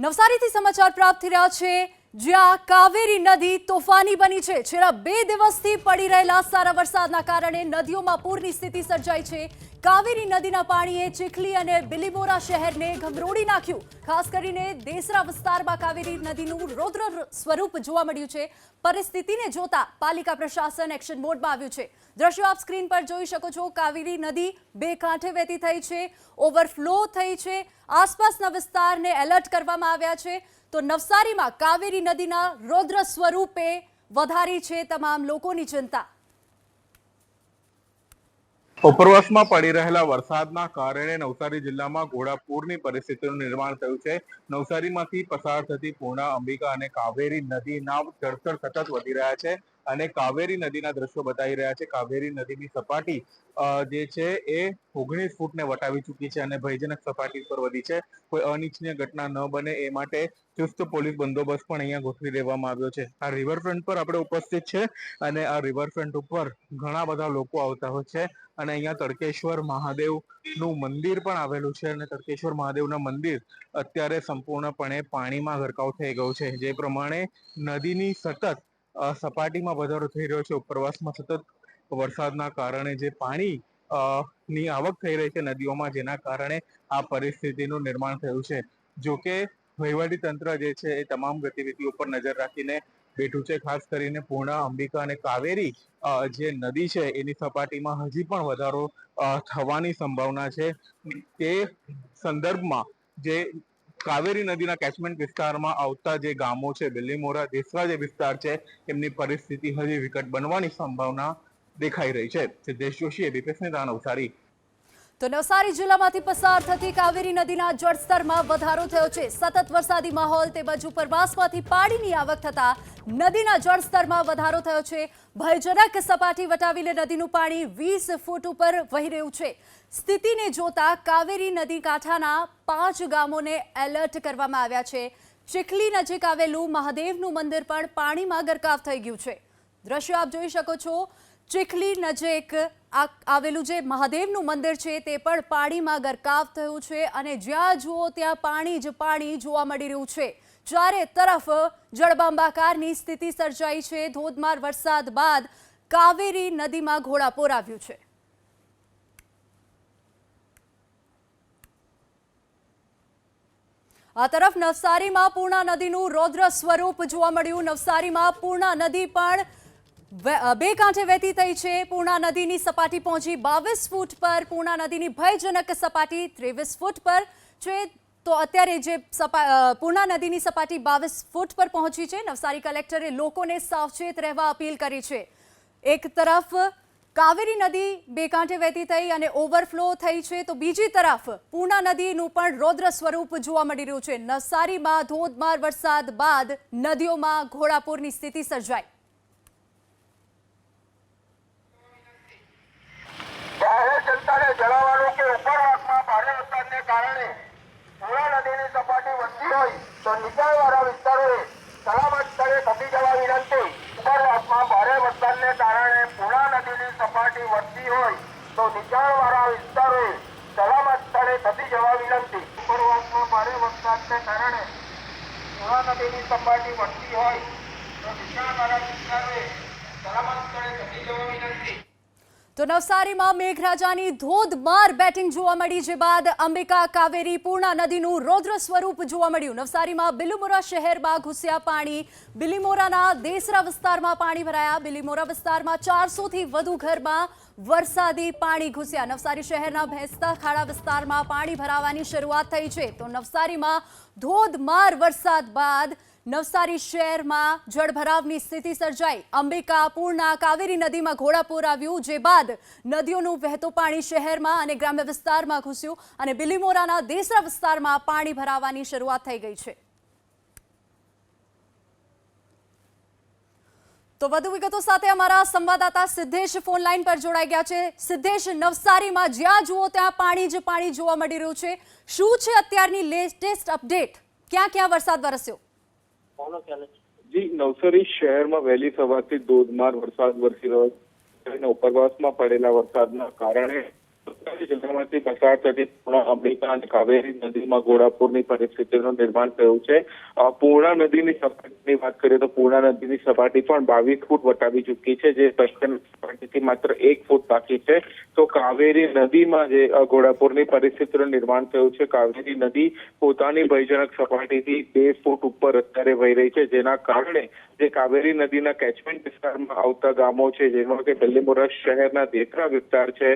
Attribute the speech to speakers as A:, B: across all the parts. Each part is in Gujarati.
A: નવસારીથી સમાચાર પ્રાપ્ત થઈ રહ્યા છે. જ્યાં કાવેરી નદી તોફાની બની છે. છેલ્લા બે દિવસથી પડી રહેલા સારા વરસાદના કારણે નદીઓમાં પૂરની સ્થિતિ સર્જાઈ છે. કાવેરી નદીના પાણીએ ચીખલી અને બિલીમોરા શહેરને ગમરોડી નાખ્યું. ખાસ કરીને દેસરા વિસ્તારમાં કાવેરી નદીનું રૌદ્ર સ્વરૂપ જોવા મળ્યું છે. પરિસ્થિતિને જોતા પાલિકા પ્રશાસન એક્શન મોડમાં આવ્યું છે. દ્રશ્યો આપ સ્ક્રીન પર જોઈ શકો છો. કાવેરી નદી બે કાંઠે વહેતી થઈ છે. ઓવરફ્લો થઈ છે. આસપાસના વિસ્તારને એલર્ટ કરવામાં આવ્યા છે. તો નવસારીમાં કાવેરી નદીના રૌદ્ર સ્વરૂપે વધારી છે તમામ લોકોની ચિંતા.
B: ઉપરવાસમાં પડી રહેલા વરસાદના કારણે નવસારી જિલ્લામાં ઘોડાપૂરની પરિસ્થિતિનું નિર્માણ થયું છે. નવસારીમાંથી પસાર થતી પૂર્ણા, અંબિકા અને કાવેરી નદીના જળસ્તર સતત વધી રહ્યા છે અને કાવેરી નદીના દ્રશ્યો બતાવી રહ્યા છે. કાવેરી નદીની સપાટી જે છે એ ઓગણીસ ફૂટને વટાવી ચૂકી છે અને ભયજનક સપાટી પર વધી છે. કોઈ અનિચ્છનીય ઘટના ન બને એ માટે ચુસ્ત પોલીસ બંદોબસ્ત પણ અહીંયા ગોઠવી દેવામાં આવ્યો છે. આ રિવરફ્રન્ટ પર આપણે ઉપસ્થિત છે અને આ રિવરફ્રન્ટ ઉપર ઘણા બધા લોકો આવતા હોય છે. અને અહીંયા તડકેશ્વર મહાદેવનું મંદિર પણ આવેલું છે અને તડકેશ્વર મહાદેવના મંદિર અત્યારે સંપૂર્ણપણે પાણીમાં ગરકાવ થઈ ગયું છે. જે પ્રમાણે નદીની સતત સપાટીમાં વધારો થઈ રહ્યો છે, ઉપરવાસમાં સતત વરસાદના કારણે જે પાણી ની આવક થઈ રહી છે નદીઓમાં, જેના કારણે આ પરિસ્થિતિનું નિર્માણ થયું છે. જો કે વહીવટી તંત્ર જે છે એ તમામ ગતિવિધિ ઉપર નજર રાખીને બેઠું છે, ખાસ કરીને પૂર્ણા, અંબિકા અને કાવેરી. જે નદી છે, એની સપાટીમાં હજી પણ વધારો થવાની સંભાવના છે. તે સંદર્ભમાં જે કાવેરી નદીના કેચમેન્ટ વિસ્તારમાં આવતા જે ગામો છે બિલ્લીમોરા દેસરા જે વિસ્તાર છે, એમની પરિસ્થિતિ હજી વિકટ બનવાની સંભાવના દેખાઈ રહી છે. સિદ્ધેશ જોશી એબીપી ન્યૂઝ નવસારી
A: તો નવસારી જિલ્લામાંથી પસાર થતી કાવેરી નદીના જળસ્તરમાં વધારો થયો છે. સતત વરસાદી માહોલ તેમજ ઉપરવાસમાંથી પાણીની આવક થતા નદીના જળસ્તરમાં વધારો થયો છે. ભયજનક સપાટી વટાવીને નદીનું પાણી વીસ ફૂટ ઉપર વહી રહ્યું છે. સ્થિતિને જોતા કાવેરી નદી કાંઠાના પાંચ ગામોને એલર્ટ કરવામાં આવ્યા છે. ચીખલી નજીક આવેલું મહાદેવનું મંદિર પણ પાણીમાં ગરકાવ થઈ ગયું છે. દ્રશ્યો આપ જોઈ શકો છો. ચીખલી નજીક આવેલું જે મહાદેવનું મંદિર છે તે પણ પાણીમાં ગરકાવ થયું છે અને જ્યાં જુઓ ત્યાં પાણી જ પાણી જોવા મળી રહ્યું છે. ચારે તરફ જળબંબાકારની સ્થિતિ સર્જાઈ છે. ધોધમાર વરસાદ બાદ કાવેરી નદીમાં ઘોડાપોર આવ્યું છે. આ તરફ નવસારીમાં પૂર્ણા નદીનું રૌદ્ર સ્વરૂપ જોવા મળ્યું. નવસારીમાં પૂર્ણા નદી પણ બે કાંઠે વહેતી થઈ છે. પૂર્ણા નદીની સપાટી પહોંચી બાવીસ ફૂટ પર. પૂર્ણા નદીની ભયજનક સપાટી ત્રેવીસ ફૂટ પર છે. તો અત્યારે જે સપા પૂર્ણા નદીની સપાટી બાવીસ ફૂટ પર પહોંચી છે. નવસારી કલેક્ટરે લોકોને સાવચેત રહેવા અપીલ કરી છે. એક તરફ કાવેરી નદી બે કાંઠે વહેતી થઈ અને ઓવરફ્લો થઈ છે. તો બીજી તરફ પૂર્ણા નદીનું પણ રૌદ્ર સ્વરૂપ જોવા મળી રહ્યું છે. નવસારીમાં ધોધમાર વરસાદ બાદ નદીઓમાં ઘોડાપૂરની સ્થિતિ સર્જાઈ.
C: જનતાને જણાવવાનું કે ઉપરવાસમાં ભારે વરસાદને કારણે પૂર્ણા નદીની સપાટી વધતી હોય તો નીચાણવાળા વિસ્તારોએ સલામત સ્થળે ખસી જવા વિનંતી. ઉપરવાસમાં ભારે વરસાદને કારણે પૂર્ણા નદીની સપાટી વધતી હોય તો નીચાણવાળા વિસ્તારોએ સલામત સ્થળે ખસી જવા વિનંતી. ઉપરવાસમાં ભારે વરસાદને કારણે પૂર્ણા નદીની સપાટી વધતી હોય તો નીચાણવાળા વિસ્તારોએ સલામત સ્થળે ખસી જવા વિનંતી.
A: તો નવસારીમાં મેઘરાજાની ધોધમાર બેટિંગ જોવા મળી, જે બાદ અંબિકા કાવેરી પૂર્ણા નદીનું રૌદ્ર સ્વરૂપ જોવા મળ્યું. નવસારીમાં બિલીમોરા શહેરમાં ઘૂસ્યા પાણી, બિલીમોરાના દેસરા વિસ્તારમાં પાણી ભરાયા. બિલીમોરા વિસ્તારમાં ચારસોથી વધુ ઘરમાં વરસાદી પાણી ઘૂસ્યા. નવસારી શહેરના ભેંસતા ખાડા વિસ્તારમાં પાણી ભરાવાની શરૂઆત થઈ છે. તો નવસારીમાં ધોધમાર વરસાદ બાદ નવસારી શહેરમાં જળભરાવની સ્થિતિ સર્જાઈ. અંબિકા પૂર્ણા કાવેરી નદીમાં ઘોડાપૂર આવ્યું, જે બાદ નદીઓનું વહેતું પાણી શહેરમાં અને ગ્રામ્ય વિસ્તારમાં ઘૂસ્યું અને બિલીમોરાના દેસરા વિસ્તારમાં પાણી ભરાવાની શરૂઆત થઈ ગઈ છે. તો વધુ વિગતો સાથે અમારા સંવાદદાતા સિદ્ધેશ ફોન લાઈન પર જોડાઈ ગયા છે. સિદ્ધેશ, નવસારીમાં જ્યાં જુઓ ત્યાં પાણી જ પાણી જોવા મળી રહ્યું છે. શું છે અત્યારની લેટેસ્ટ અપડેટ? ક્યાં ક્યાં વરસાદ વરસ્યો?
D: જી નવસારી શહેરમાં વહેલી સવારથી ધોધમાર વરસાદ વરસી રહ્યો છે. ઉપરવાસમાં પડેલા વરસાદના કારણે જિલ્લામાંથી પસાર થતી પૂર્ણા અંબિકા અને કાવેરી નદીમાં ઘોડાપુરની પરિસ્થિતિનું નિર્માણ થયું છે. પૂર્ણા નદીની સપાટીની વાત કરીએ તો પૂર્ણા નદીની સપાટી પણ બાવીસ ફૂટ વટાવી ચૂકી છે, જે પશ્ચિમ સપાટીથી માત્ર એક ફૂટ બાકી છે. તો કાવેરી નદીમાં જે ઘોડાપુરની પરિસ્થિતિનું નિર્માણ થયું છે, કાવેરી નદી પોતાની ભયજનક સપાટીથી બે ફૂટ ઉપર અત્યારે વહી રહી છે, જેના કારણે જે કાવેરી નદીના કેચમેન્ટ વિસ્તારમાં આવતા ગામો છે જેમાં કે બલ્લીમોરા શહેરના દેખરા વિસ્તાર છે,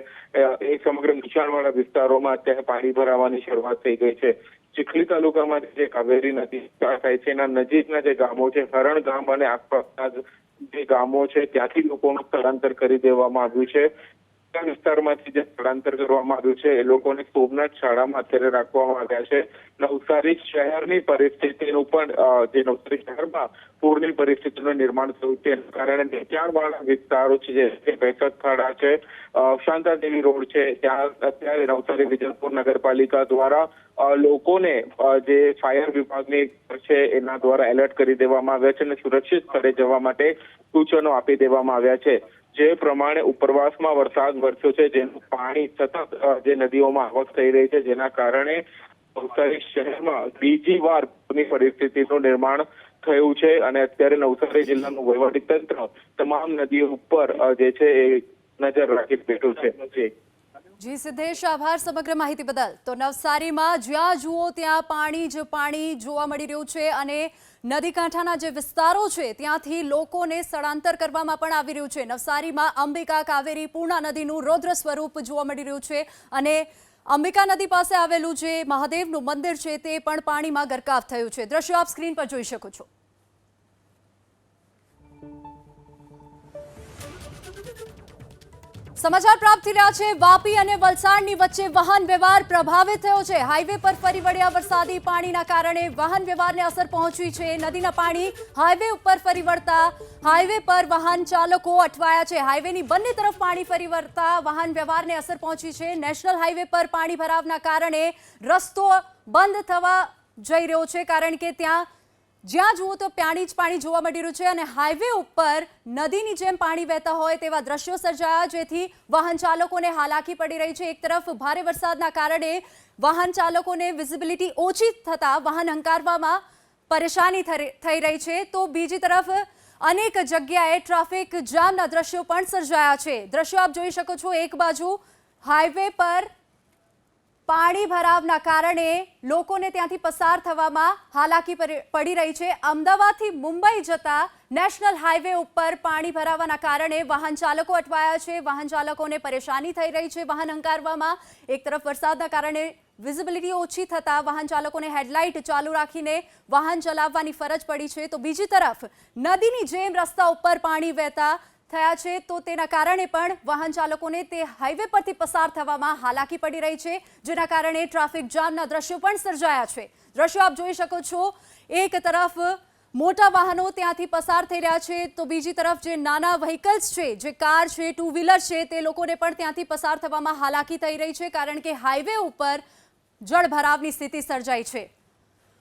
D: એ સમગ્ર નીચાણવાળા વિસ્તારોમાં અત્યારે પાણી ભરાવાની શરૂઆત થઈ ગઈ છે. ચીખલી તાલુકામાં જે કાવેરી નદી થાય છે, એના નજીકના જે ગામો છે, હરણ ગામ અને આસપાસના જે ગામો છે, ત્યાંથી લોકોનું સ્થળાંતર કરી દેવામાં આવ્યું છે. વિસ્તારમાંથી જે સ્થળાંતર કરવામાં આવ્યું છે, એ લોકોને સોમનાથ શાળામાં અત્યારે રાખવામાં આવ્યા છે. નવસારી શહેરની પરિસ્થિતિનું પણ જે નવસારી શહેરમાં પૂરની પરિસ્થિતિનું નિર્માણ થયું છે, એના કારણે નીચાણવાળા વિસ્તારો છે, જે કે ખાડા છે શાંતાદેવી રોડ છે, ત્યાં અત્યારે નવસારી વિજયપુર નગરપાલિકા દ્વારા લોકોને જે ફાયર વિભાગની છે, એના દ્વારા એલર્ટ કરી દેવામાં આવ્યા છે અને સુરક્ષિત સ્થળે જવા માટે સૂચનો આપી દેવામાં આવ્યા છે. જે પ્રમાણે ઉપરવાસમાં વરસાદ વરસ્યો છે, જેનું પાણી સતત જે નદીઓમાં આવક થઈ રહી છે, જેના કારણે નવસારી શહેરમાં બીજી વાર પરિસ્થિતિનું નિર્માણ થયું છે અને અત્યારે નવસારી જિલ્લાનું વહીવટી તંત્ર તમામ નદીઓ ઉપર જે છે એ નજર રાખી બેઠું છે. જી
A: સિદ્ધેશ, આભાર સમગ્ર માહિતી બદલ. તો નવસારીમાં જ્યાં જુઓ ત્યાં પાણી જ પાણી જોવા મળી રહ્યું છે અને નદી કાંઠાના જે વિસ્તારો છે ત્યાંથી લોકોને સ્થળાંતર કરવામાં પણ આવી રહ્યું છે. નવસારીમાં અંબિકા કાવેરી પૂર્ણા નદીનું રૌદ્ર સ્વરૂપ જોવા મળી રહ્યું છે અને અંબિકા નદી પાસે આવેલું જે મહાદેવનું મંદિર છે તે પણ પાણીમાં ગરકાવ થયું છે. દ્રશ્યો આપ સ્ક્રીન પર જોઈ શકો છો. સમાચાર પ્રાપ્ત થઈ રહ્યા છે. વાપી અને વલસાડની વચ્ચે વાહન વ્યવહાર પ્રભાવિત થયો છે. હાઈવે પર ફરી વળ્યા વરસાદી પાણીના કારણે વાહન વ્યવહારને અસર પહોંચી છે. નદીના પાણી હાઈવે ઉપર ફરી વળતા હાઈવે પર વાહન ચાલકો અટવાયા છે. હાઈવેની બંને તરફ પાણી ફરી વળતા વાહન વ્યવહારને અસર પહોંચી છે. નેશનલ હાઈવે પર પાણી ભરાવના કારણે રસ્તો બંધ થવા જઈ રહ્યો છે. કારણ કે ત્યાં જ્યાં જુઓ તો પાણી જ પાણી જોવા મળી રહ્યું છે અને હાઈવે ઉપર નદીની જેમ પાણી વહેતા હોય તેવા દ્રશ્યો સર્જાયા, જેથી વાહન ચાલકોને હાલાકી પડી રહી છે. એક તરફ ભારે વરસાદના કારણે વાહન ચાલકોને વિઝિબિલિટી ઓછી થતાં વાહન હંકારવામાં પરેશાની થઈ રહી છે. તો બીજી તરફ અનેક જગ્યાએ ટ્રાફિક જામના દ્રશ્યો પણ સર્જાયા છે. દ્રશ્યો આપ જોઈ શકો છો. એક બાજુ હાઈવે પર પાણી ભરાવના કારણે લોકોને ત્યાંથી પસાર થવામાં હાલાકી પડી રહી છે. અમદાવાદથી મુંબઈ જતા નેશનલ હાઈવે ઉપર પાણી ભરાવાના કારણે વાહન ચાલકો અટવાયા છે. વાહન ચાલકોને પરેશાની થઈ રહી છે. વાહન હંકારવામાં એક તરફ વરસાદના કારણે વિઝિબિલિટી ઓછી થતાં વાહન ચાલકોને હેડલાઇટ ચાલુ રાખીને વાહન ચલાવવાની ફરજ પડી છે. તો બીજી તરફ નદીની જેમ રસ્તા ઉપર પાણી વહેતા થયા છે, તો તેના કારણે પણ વાહન ચાલકોને તે હાઈવે પરથી પસાર થવામાં હાલાકી પડી રહી છે, જેના કારણે ટ્રાફિક જામના દ્રશ્યો પણ સર્જાયા છે. દ્રશ્યો આપ જોઈ શકો છો, એક તરફ મોટા વાહનો ત્યાંથી પસાર થઈ રહ્યા છે, તો બીજી તરફ જે નાના વ્હીકલ્સ છે, જે કાર છે ટુ વ્હીલર છે, તે લોકોને પણ ત્યાંથી પસાર થવામાં હાલાકી થઈ રહી છે, કારણ કે હાઈવે ઉપર જળભરાવની સ્થિતિ સર્જાઈ છે.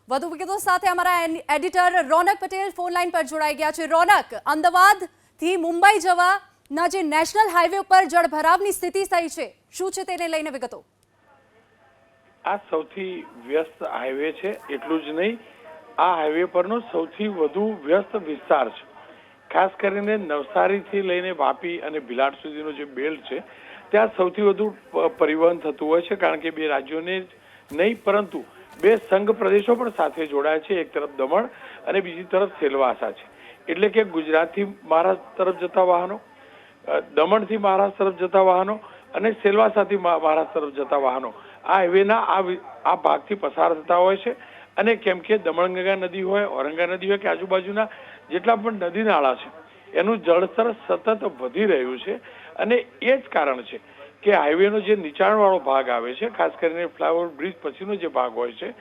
A: વધુ વિગતો સાથે અમારા editor Ronak Patel phone line પર જોડાઈ ગયા છે. રોનક અમદાવાદથી મુંબઈ જવાના જે નેશનલ હાઈવે ઉપર જળભરાવની સ્થિતિ થઈ છે. શું છે તેને લઈને વિગતો?
E: આ સૌથી વ્યસ્ત હાઈવે છે, એટલું જ નહીં. આ હાઈવે પરનો સૌથી વધુ વ્યસ્ત વિસ્તાર છે. ખાસ કરીને નવસારીથી લઈને વાપી અને ભિલાડ સુધીનો જે બેલ્ટ છે, ત્યાં સૌથી વધુ પરિવહન થતું હોય છે, કારણ કે બે રાજ્યોને નહીં, પરંતુ બે સંઘ પ્રદેશો પણ સાથે જોડાયા છે, એક તરફ દમણ અને બીજી તરફ સેલવાસા છે. એટલે કે ગુજરાતથી મહારાષ્ટ્ર તરફ જતા વાહનો દમણથી મહારાષ્ટ્ર તરફ જતા વાહનો અને સેલવાસાથી મહારાષ્ટ્ર તરફ જતા વાહનો. આ હાઈવેના આ આ ભાગથી પસાર થતા હોય છે અને કેમ કે દમણગંગા નદી હોય, ઔરંગા નદી હોય કે આજુબાજુના જેટલા પણ નદી નાળા છે, એનું જળસ્તર સતત વધી રહ્યું છે અને એ જ કારણ છે કે હાઈવેનો જે નીચાણવાળો ભાગ આવે છે, ખાસ કરીને ફ્લાયઓવર બ્રિજ પછીનો જે ભાગ હોય છે,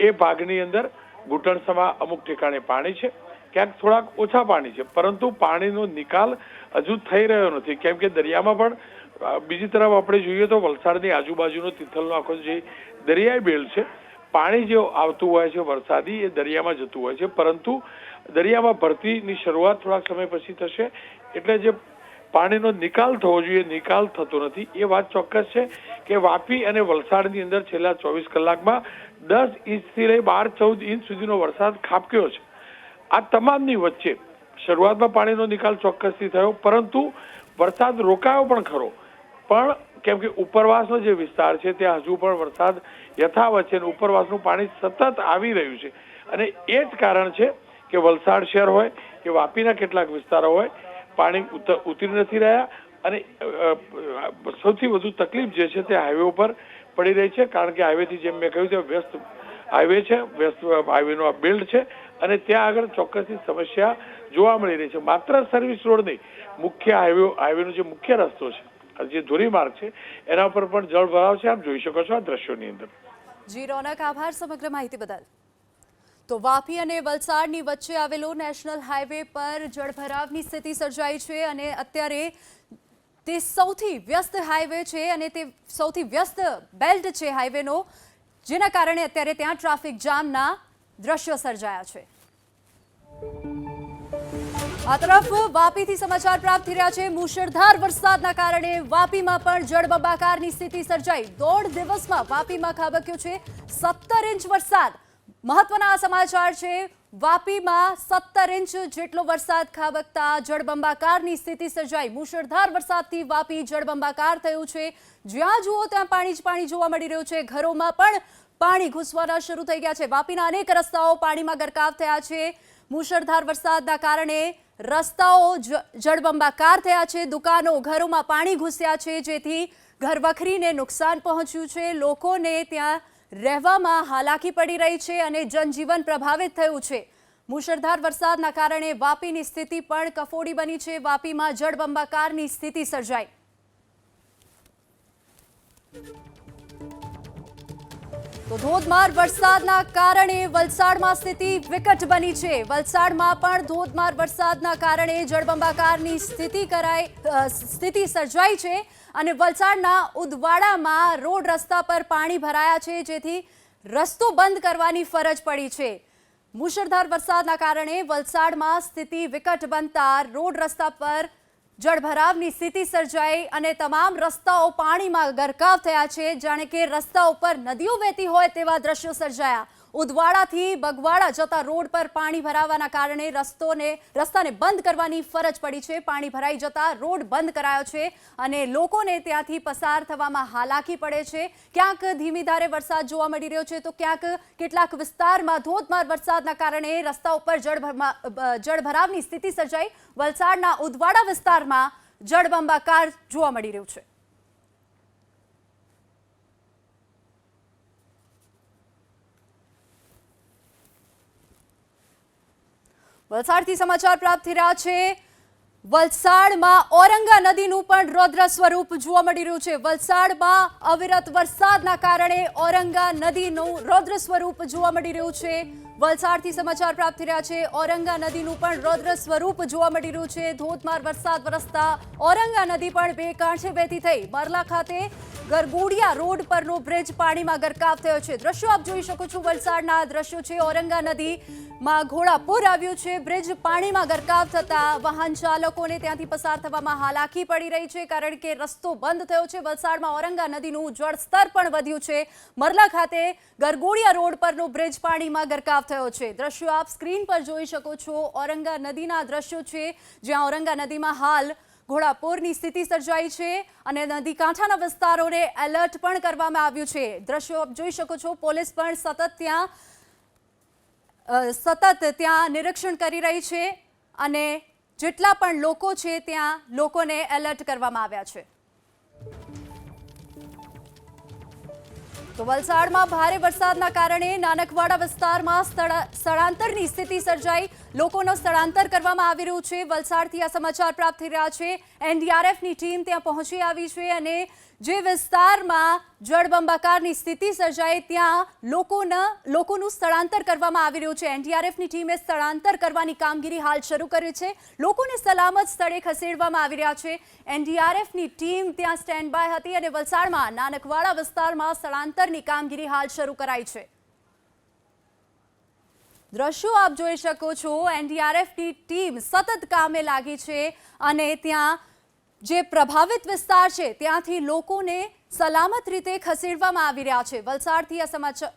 E: એ ભાગની અંદર ઘૂંટણસમા અમુક ઠેકાણે પાણી છે ક્યાંક થોડાક ઓછા પાણી છે, પરંતુ પાણીનો નિકાલ હજુ થઈ રહ્યો નથી. કેમ કે દરિયામાં પણ બીજી તરફ આપણે જોઈએ તો વલસાડની આજુબાજુનો તિથલનો આખો જે દરિયાઈ બેલ્ટ છે, પાણી જે આવતું હોય છે, વરસાદી, એ દરિયામાં જતું હોય છે. પરંતુ દરિયામાં ભરતીની શરૂઆત થોડાક સમય પછી થશે. એટલે જે પાણીનો નિકાલ થવો જોઈએ, નિકાલ થતો નથી. એ વાત ચોક્કસ છે કે વાપી અને વલસાડની અંદર છેલ્લા ચોવીસ કલાકમાં દસ ઇંચથી લઈ બાર ચૌદ ઇંચ સુધીનો વરસાદ ખાબક્યો છે. આ તમામની વચ્ચે શરૂઆતમાં પાણીનો નિકાલ ચોક્કસથી થયો, પરંતુ વરસાદ રોકાયો પણ ખરો. પણ કેમ કે ઉપરવાસનો જે વિસ્તાર છે, ત્યાં હજુ પણ વરસાદ યથાવત છે અને ઉપરવાસનું પાણી સતત આવી રહ્યું છે. અને એ જ કારણ છે કે વલસાડ શહેર હોય, કે વાપીના કેટલાક વિસ્તારો હોય, પાણી ઉત- ઉતરી નથી રહ્યા અને સૌથી વધુ તકલીફ જે છે તે હાઈવે ઉપર પડી રહી છે. કારણ કે હાઈવેથી જેમ મેં કહ્યું છે વ્યસ્ત હાઈવે છે, વ્યસ્ત હાઈવેનો આ બિલ્ડ છે. અને ત્યાં આગળ ચોક્કસની સમસ્યા જોવા મળી રહી છે. માત્ર સર્વિસ રોડ નહીં, મુખ્ય હાઈવે હાઈવેનો જે મુખ્ય રસ્તો છે જે ધોરીમાર્ગ છે, એના ઉપર પણ જળ ભરાવ છે. આપ જોઈ શકો છો આ દ્રશ્યોની અંદર.
A: જી, રોનક, આભાર સમગ્ર માહિતી બદલ. તો વાપી અને વલસાડની વચ્ચે આવેલો નેશનલ હાઈવે પર જળભરાવની સ્થિતિ સર્જાઈ છે અને અત્યારે તે સૌથી વ્યસ્ત હાઈવે છે અને તે સૌથી વ્યસ્ત બેલ્ટ છે હાઈવેનો જેના કારણે અત્યારે ત્યાં ટ્રાફિક જામના દ્રશ્યો સર્જાયા છે. આ તરફ વાપીથી સમાચાર પ્રાપ્ત થઈ રહ્યા છે. મુશળધાર વરસાદના કારણે વાપીમાં પણ જળબંબાકારની સ્થિતિ સર્જાઈ. દોઢ દિવસમાં વાપીમાં ખાબક્યો છે. સત્તર ઇંચ વરસાદ. મહત્વના સમાચાર છે. વાપીમાં સત્તર ઇંચ જેટલો વરસાદ ખાબકતા જળબંબાકારની સ્થિતિ સર્જાઈ. મુશળધાર વરસાદથી વાપી જળબંબાકાર થયું છે. જ્યાં જુઓ ત્યાં પાણી જ પાણી જોવા મળી રહ્યું છે. ઘરોમાં પણ પાણી ઘૂસવાના શરૂ થઈ ગયા છે. વાપીના અનેક રસ્તાઓ પાણીમાં ગરકાવ થયા છે. મુશળધાર વરસાદના કારણે રસ્તાઓ જળબંબાકાર થયા છે. દુકાનો, ઘરોમાં પાણી ઘૂસ્યા છે, જેથી ઘરવખરીને નુકસાન પહોંચ્યું છે. લોકોને ત્યાં રહેવામાં હાલાકી પડી રહી છે અને જનજીવન પ્રભાવિત થયું છે. મુશળધાર વરસાદના કારણે વાપીની સ્થિતિ પણ કફોડી બની છે. વાપીમાં જળબંબાકારની સ્થિતિ સર્જાઈ. તો ધોધમાર વરસાદના કારણે વલસાડમાં સ્થિતિ વિકટ બની છે. વલસાડમાં પણ ધોધમાર વરસાદના કારણે જળબંબાકારની સ્થિતિ કરાઈ સ્થિતિ સર્જાઈ છે. અને વલસાડના ઉદવાડામાં રોડ રસ્તા પર પાણી ભરાયા છે, જેથી રસ્તો બંધ કરવાની ફરજ પડી છે. મુશળધાર વરસાદના કારણે વલસાડમાં સ્થિતિ વિકટ બનતા રોડ રસ્તા પર જળભરાવની સ્થિતિ સર્જાઈ અને તમામ રસ્તાઓ પાણીમાં ગરકાવ થયા છે. જાણે કે રસ્તા ઉપર નદીઓ વહેતી હોય તેવા દ્રશ્યો સર્જાયા. ઉદવાડાથી બગવાડા જતા રોડ પર પાણી ભરાવાના કારણે રસ્તોને રસ્તાને બંધ કરવાની ફરજ પડી છે. પાણી ભરાઈ જતા રોડ બંધ કરાયો છે અને લોકોને ત્યાંથી પસાર થવામાં હાલાકી પડે છે. ક્યાંક ધીમી ધારે વરસાદ જોવા મળી રહ્યો છે તો ક્યાંક કેટલાક વિસ્તારમાં ધોધમાર વરસાદના કારણે રસ્તા ઉપર અ, જળભરાવની સ્થિતિ સર્જાઈ. વલસાડના ઉદવાડા વિસ્તારમાં જળબંબાકાર જોવા મળી રહ્યું છે. વલસાડથી સમાચાર પ્રાપ્ત થઈ રહ્યા છે. વલસાડમાં ઔરંગા નદીનું પણ રૌદ્ર સ્વરૂપ જોવા મળી રહ્યું છે. વલસાડમાં અવિરત વરસાદના કારણે ઔરંગા નદીનું રૌદ્ર સ્વરૂપ જોવા મળી રહ્યું છે. વલસાડથી સમાચાર પ્રાપ્ત થઈ રહ્યા છે. ઔરંગા નદીનું પણ રૌદ્ર સ્વરૂપ જોવા મળી રહ્યું છે. ધોધમાર વરસાદ વરસતા ઔરંગા નદી પણ બે કાંઠે વહેતી થઈ. મરલા ખાતે ગરગોડિયા રોડ પરનો બ્રિજ પાણીમાં ગરકાવ થયો છે. દ્રશ્યો આપ જોઈ શકો છો. વલસાડના દ્રશ્યો છે. ઔરંગા નદીમાં ઘોડાપુર આવ્યું છે. બ્રિજ પાણીમાં ગરકાવ થતા વાહન ચાલકોને ત્યાંથી પસાર થવામાં હાલાકી પડી રહી છે, કારણ કે રસ્તો બંધ થયો છે. વલસાડમાં ઔરંગા નદીનું જળસ્તર પણ વધ્યું છે. મરલા ખાતે ગરગોડિયા રોડ પરનો બ્રિજ પાણીમાં ગરકાવ થયો છે. દ્રશ્યો આપ સ્ક્રીન પર જોઈ શકો છો. ઔરંગા નદીના દ્રશ્યો છે, જ્યાં ઔરંગા નદીમાં હાલ ઘોડાપુરની સ્થિતિ સર્જાઈ છે અને નદી કાંઠાના વિસ્તારોને એલર્ટ પણ કરવામાં આવ્યું છે. દ્રશ્યો આપ જોઈ શકો છો. પોલીસ પણ સતત ત્યાં સતત ત્યાં નિરીક્ષણ કરી રહી છે અને જેટલા પણ લોકો છે ત્યાં લોકોને એલર્ટ કરવામાં આવ્યા છે. તો વલસાડમાં ભારે વરસાદના કારણે નાનકવાડા વિસ્તારમાં સ્થળા- સ્થળાંતરની સ્થિતિ સર્જાઈ. લોકોનો સ્થળાંતર કરવામાં આવી રહ્યું છે. વલસાડથી આ સમાચાર પ્રાપ્ત થઈ રહ્યા છે. એનડીઆરએફની ટીમ ત્યાં પહોંચી આવી છે અને જે વિસ્તારમાં જળબંબાકારની સ્થિતિ સર્જાય ત્યાં લોકોના, લોકોનું સ્થળાંતર કરવામાં આવી રહ્યું છે. એનડીઆરએફની ટીમે સ્થળાંતર કરવાની કામગીરી હાલ શરૂ કરી છે. લોકોને સલામત સ્થળે ખસેડવામાં આવી રહ્યા છે. એનડીઆરએફની ટીમ ત્યાં સ્ટેન્ડ બાય હતી અને વલસાડમાં નાનકવાડા વિસ્તારમાં સ્થળાંતરની કામગીરી હાલ શરૂ કરાઈ છે. દ્રશ્યો આપ જોઈ શકો છો. એનડીઆરએફની ટીમ સતત કામે લાગી છે અને ત્યાં જે પ્રભાવિત વિસ્તાર છે, ત્યાંથી લોકોને સલામત રીતે ખસેડવામાં આવી રહ્યા છે. વલસાડથી આ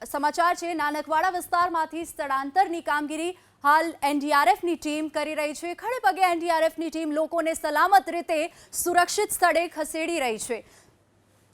A: સમાચાર છે, નાનકવાડા વિસ્તારમાંથી સ્થળાંતરની કામગીરી હાલ એનડીઆરએફની ટીમ કરી રહી છે. ખડે પગે એનડીઆરએફની ટીમ લોકોને સલામત રીતે સુરક્ષિત સ્થળે ખસેડી રહી છે.